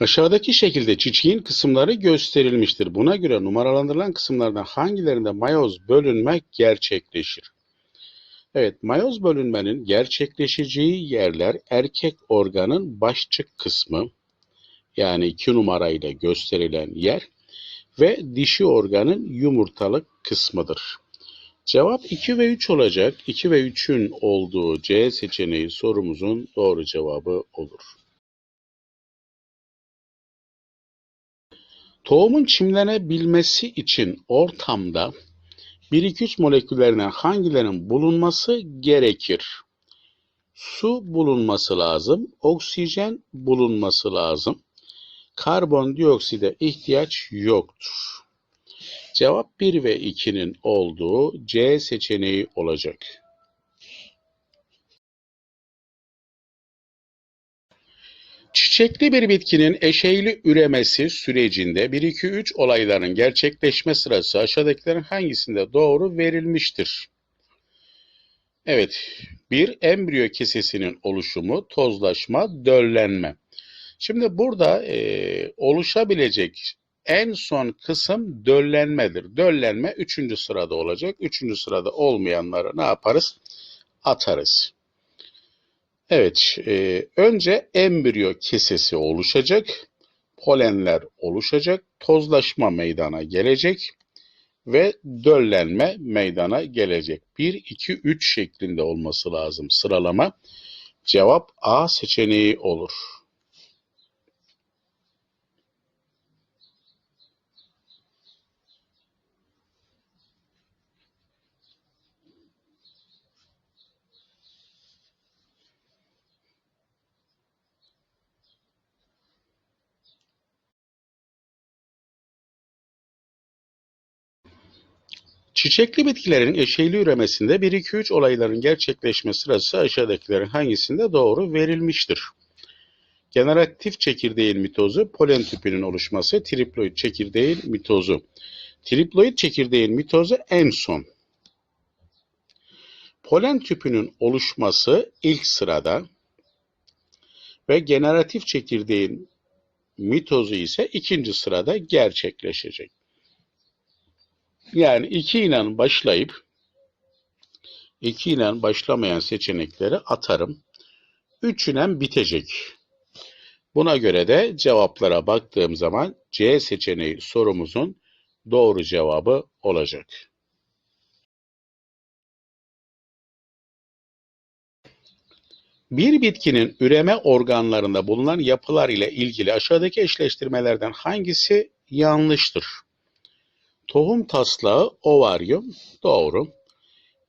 Aşağıdaki şekilde çiçeğin kısımları gösterilmiştir. Buna göre numaralandırılan kısımlardan hangilerinde mayoz bölünme gerçekleşir? Evet, mayoz bölünmenin gerçekleşeceği yerler erkek organın başçık kısmı, yani 2 numarayla gösterilen yer ve dişi organın yumurtalık kısmıdır. Cevap 2 ve 3 olacak. 2 ve 3'ün olduğu C seçeneği sorumuzun doğru cevabı olur. Tohumun çimlenebilmesi için ortamda 1-2-3 moleküllerinden hangilerinin bulunması gerekir? Su bulunması lazım, oksijen bulunması lazım. Karbondiokside ihtiyaç yoktur. Cevap 1 ve 2'nin olduğu C seçeneği olacak. Çiçekli bir bitkinin eşeyli üremesi sürecinde 1-2-3 olayların gerçekleşme sırası aşağıdakilerin hangisinde doğru verilmiştir? Evet, bir embriyo kesesinin oluşumu, tozlaşma, döllenme. Şimdi burada e, oluşabilecek en son kısım döllenmedir. Döllenme üçüncü sırada olacak. Üçüncü sırada olmayanları ne yaparız? Atarız. Evet, e, önce embriyo kesesi oluşacak, polenler oluşacak, tozlaşma meydana gelecek ve döllenme meydana gelecek. 1, 2, 3 şeklinde olması lazım sıralama. Cevap A seçeneği olur. Çiçekli bitkilerin eşeyli üremesinde 1-2-3 olayların gerçekleşme sırası aşağıdakilerin hangisinde doğru verilmiştir? Generatif çekirdeğin mitozu, polen tüpünün oluşması, triploid çekirdeğin mitozu. Triploid çekirdeğin mitozu en son. Polen tüpünün oluşması ilk sırada ve generatif çekirdeğin mitozu ise ikinci sırada gerçekleşecek. Yani 2 ile başlayıp 2 ile başlamayan seçenekleri atarım. 3 ile bitecek. Buna göre de cevaplara baktığım zaman C seçeneği sorumuzun doğru cevabı olacak. Bir bitkinin üreme organlarında bulunan yapılar ile ilgili aşağıdaki eşleştirmelerden hangisi yanlıştır? Tohum taslağı ovaryum doğru.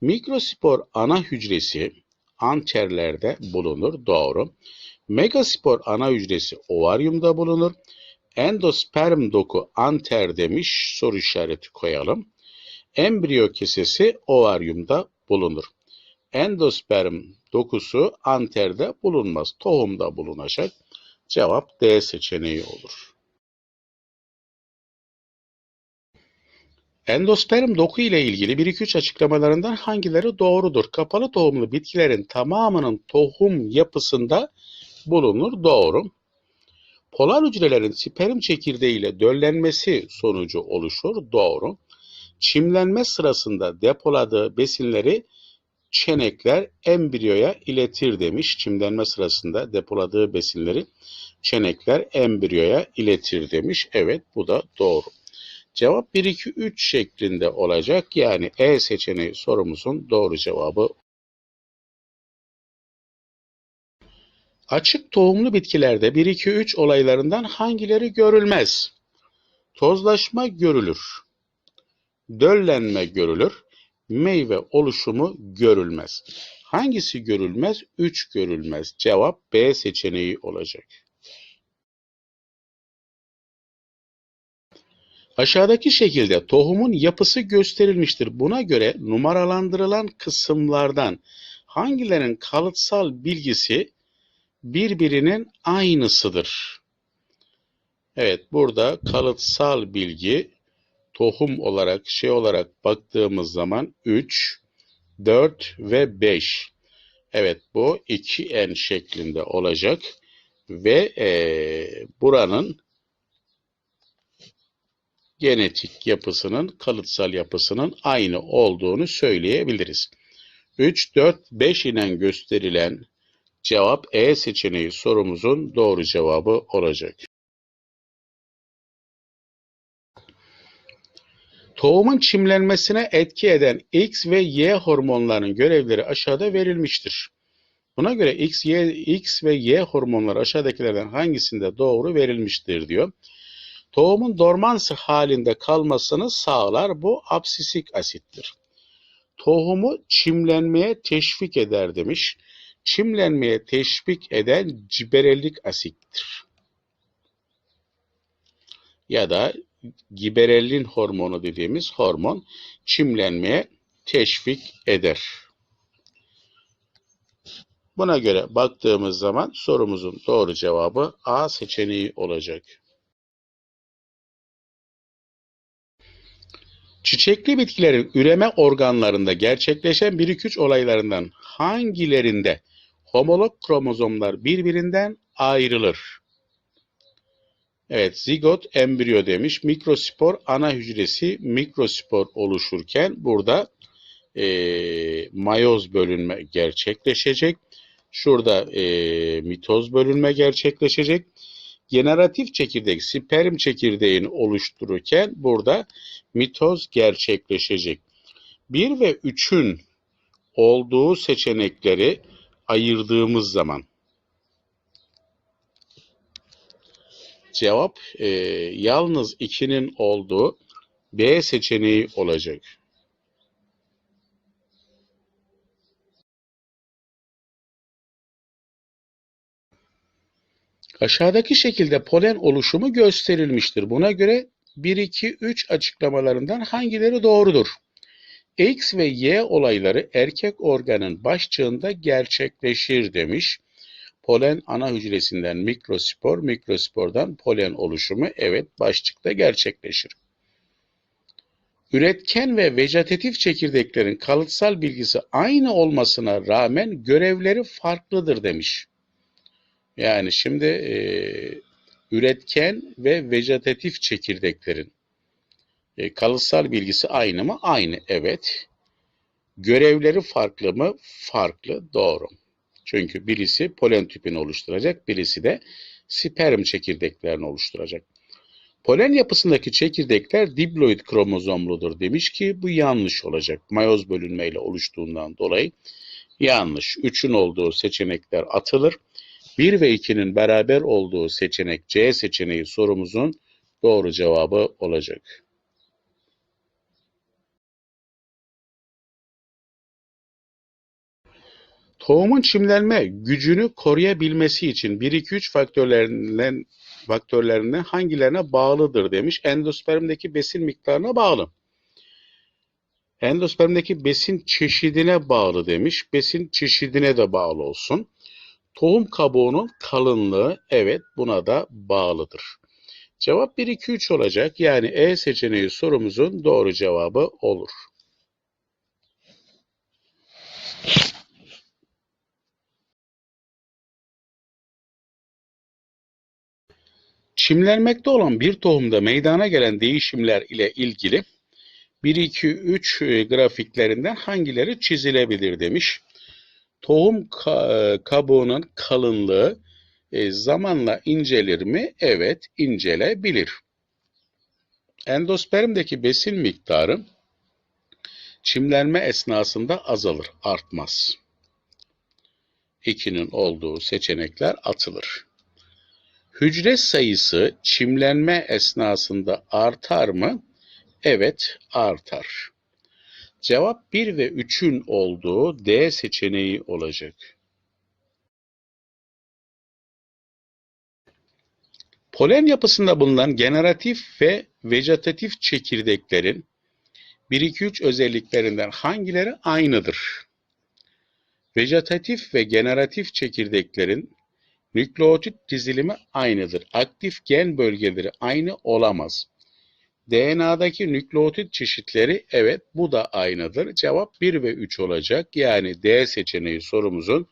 Mikrospor ana hücresi anterlerde bulunur doğru. Megaspor ana hücresi ovaryumda bulunur. Endosperm doku anter demiş soru işareti koyalım. Embriyo kesesi ovaryumda bulunur. Endosperm dokusu anterde bulunmaz. Tohumda bulunacak. Cevap D seçeneği olur. Endosperm doku ile ilgili 1-2-3 açıklamalarından hangileri doğrudur? Kapalı tohumlu bitkilerin tamamının tohum yapısında bulunur. Doğru. Polar hücrelerin sperm çekirdeği ile döllenmesi sonucu oluşur. Doğru. Çimlenme sırasında depoladığı besinleri çenekler embriyoya iletir demiş. Çimlenme sırasında depoladığı besinleri çenekler embriyoya iletir demiş. Evet bu da doğru. Cevap 1, 2, 3 şeklinde olacak. Yani E seçeneği sorumuzun doğru cevabı. Açık tohumlu bitkilerde 1, 2, 3 olaylarından hangileri görülmez? Tozlaşma görülür. Döllenme görülür. Meyve oluşumu görülmez. Hangisi görülmez? 3 görülmez. Cevap B seçeneği olacak. Aşağıdaki şekilde tohumun yapısı gösterilmiştir. Buna göre numaralandırılan kısımlardan hangilerinin kalıtsal bilgisi birbirinin aynısıdır? Evet burada kalıtsal bilgi tohum olarak şey olarak baktığımız zaman 3, 4 ve 5. Evet bu 2n şeklinde olacak. ve eee, buranın genetik yapısının, kalıtsal yapısının aynı olduğunu söyleyebiliriz. 3, 4, 5 ile gösterilen cevap E seçeneği sorumuzun doğru cevabı olacak. Tohumun çimlenmesine etki eden X ve Y hormonlarının görevleri aşağıda verilmiştir. Buna göre X, Y, X ve Y hormonları aşağıdakilerden hangisinde doğru verilmiştir diyor. Tohumun dormans halinde kalmasını sağlar. Bu absisik asittir. Tohumu çimlenmeye teşvik eder demiş. Çimlenmeye teşvik eden ciberellik asittir. Ya da giberellin hormonu dediğimiz hormon çimlenmeye teşvik eder. Buna göre baktığımız zaman sorumuzun doğru cevabı A seçeneği olacak. Çiçekli bitkilerin üreme organlarında gerçekleşen 1-2-3 olaylarından hangilerinde homolog kromozomlar birbirinden ayrılır? Evet, zigot embriyo demiş. Mikrospor ana hücresi mikrospor oluşurken burada eee mayoz bölünme gerçekleşecek. Şurada eee, mitoz bölünme gerçekleşecek. Generatif çekirdek sperm çekirdeğini oluştururken burada mitoz gerçekleşecek. 1 ve 3'ün olduğu seçenekleri ayırdığımız zaman cevap e, yalnız 2'nin olduğu B seçeneği olacak. Aşağıdaki şekilde polen oluşumu gösterilmiştir. Buna göre 1, 2, 3 açıklamalarından hangileri doğrudur? X ve Y olayları erkek organın başçığında gerçekleşir demiş. Polen ana hücresinden mikrospor, mikrospordan polen oluşumu evet başçıkta gerçekleşir. Üretken ve vejetatif çekirdeklerin kalıtsal bilgisi aynı olmasına rağmen görevleri farklıdır demiş. Yani şimdi e, üretken ve vejetatif çekirdeklerin e, kalıtsal bilgisi aynı mı? Aynı, evet. Görevleri farklı mı? Farklı, doğru. Çünkü birisi polen tüpünü oluşturacak, birisi de sperm çekirdeklerini oluşturacak. Polen yapısındaki çekirdekler diploid kromozomludur demiş ki bu yanlış olacak. Mayoz bölünmeyle oluştuğundan dolayı yanlış. 3'ün olduğu seçenekler atılır. 1 ve 2'nin beraber olduğu seçenek C seçeneği sorumuzun doğru cevabı olacak. Tohumun çimlenme gücünü koruyabilmesi için 1-2-3 faktörlerinden, faktörlerinden hangilerine bağlıdır demiş. Endospermdeki besin miktarına bağlı. Endospermdeki besin çeşidine bağlı demiş. Besin çeşidine de bağlı olsun. Tohum kabuğunun kalınlığı evet buna da bağlıdır. Cevap 1, 2, 3 olacak. Yani E seçeneği sorumuzun doğru cevabı olur. Çimlenmekte olan bir tohumda meydana gelen değişimler ile ilgili 1, 2, 3 grafiklerinden hangileri çizilebilir demiş. Tohum ka- kabuğunun kalınlığı e, zamanla incelir mi? Evet, incelebilir. Endospermdeki besin miktarı çimlenme esnasında azalır, artmaz. 2'nin olduğu seçenekler atılır. Hücre sayısı çimlenme esnasında artar mı? Evet, artar. Cevap 1 ve 3'ün olduğu D seçeneği olacak. Polen yapısında bulunan generatif ve vejetatif çekirdeklerin 1-2-3 özelliklerinden hangileri aynıdır? Vejetatif ve generatif çekirdeklerin nükleotit dizilimi aynıdır. Aktif gen bölgeleri aynı olamaz. DNA'daki nükleotit çeşitleri evet bu da aynıdır. Cevap 1 ve 3 olacak. Yani D seçeneği sorumuzun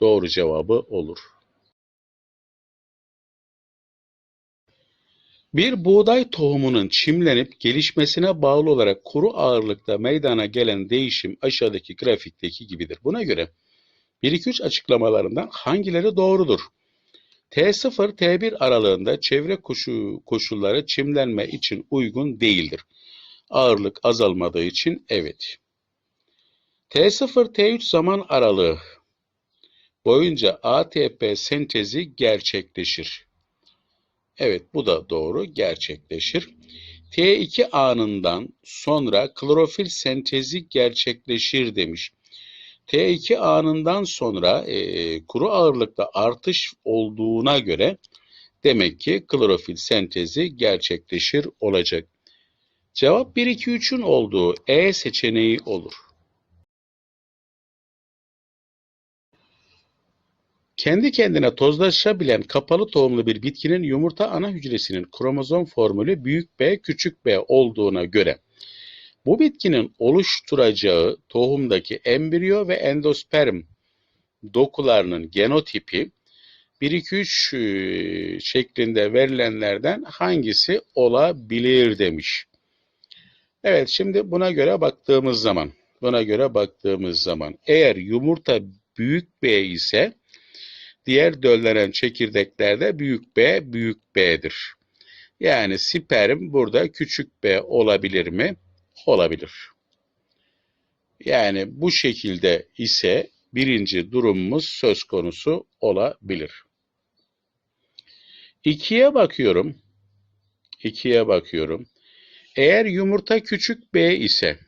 doğru cevabı olur. Bir buğday tohumunun çimlenip gelişmesine bağlı olarak kuru ağırlıkta meydana gelen değişim aşağıdaki grafikteki gibidir. Buna göre 1-2-3 açıklamalarından hangileri doğrudur? T0, T1 aralığında çevre koşu, koşulları çimlenme için uygun değildir. Ağırlık azalmadığı için evet. T0, T3 zaman aralığı boyunca ATP sentezi gerçekleşir. Evet bu da doğru gerçekleşir. T2 anından sonra klorofil sentezi gerçekleşir demiş. T2 anından sonra e, kuru ağırlıkta artış olduğuna göre demek ki klorofil sentezi gerçekleşir olacak. Cevap 1 2 3'ün olduğu E seçeneği olur. Kendi kendine tozlaşabilen kapalı tohumlu bir bitkinin yumurta ana hücresinin kromozom formülü büyük B küçük B olduğuna göre bu bitkinin oluşturacağı tohumdaki embriyo ve endosperm dokularının genotipi 1-2-3 e, şeklinde verilenlerden hangisi olabilir demiş. Evet şimdi buna göre baktığımız zaman buna göre baktığımız zaman eğer yumurta büyük B ise diğer döllenen çekirdeklerde büyük B büyük B'dir. Yani sperm burada küçük B olabilir mi? Olabilir. Yani bu şekilde ise birinci durumumuz söz konusu olabilir. İkiye bakıyorum. İkiye bakıyorum. Eğer yumurta küçük B ise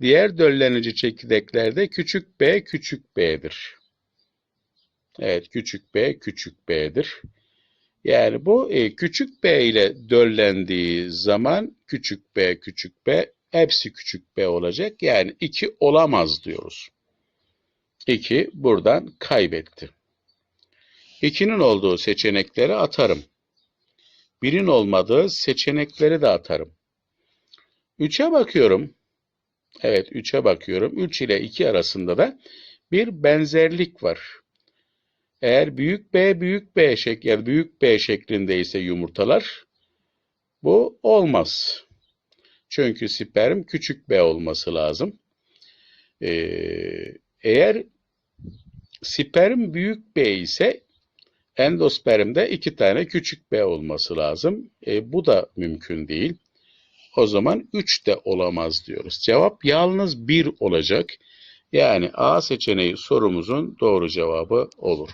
diğer döllenici çekirdeklerde küçük b küçük b'dir. Evet küçük b küçük b'dir. Yani bu e, küçük b ile döllendiği zaman küçük b küçük b hepsi küçük b olacak. Yani 2 olamaz diyoruz. 2 buradan kaybetti. 2'nin olduğu seçenekleri atarım. 1'in olmadığı seçenekleri de atarım. 3'e bakıyorum. Evet 3'e bakıyorum. 3 ile 2 arasında da bir benzerlik var. Eğer büyük B büyük B şek ya da büyük B şeklinde ise yumurtalar bu olmaz. Çünkü sperm küçük B olması lazım. Ee, eğer sperm büyük B ise endospermde iki tane küçük B olması lazım. E, bu da mümkün değil. O zaman 3 de olamaz diyoruz. Cevap yalnız 1 olacak. Yani A seçeneği sorumuzun doğru cevabı olur.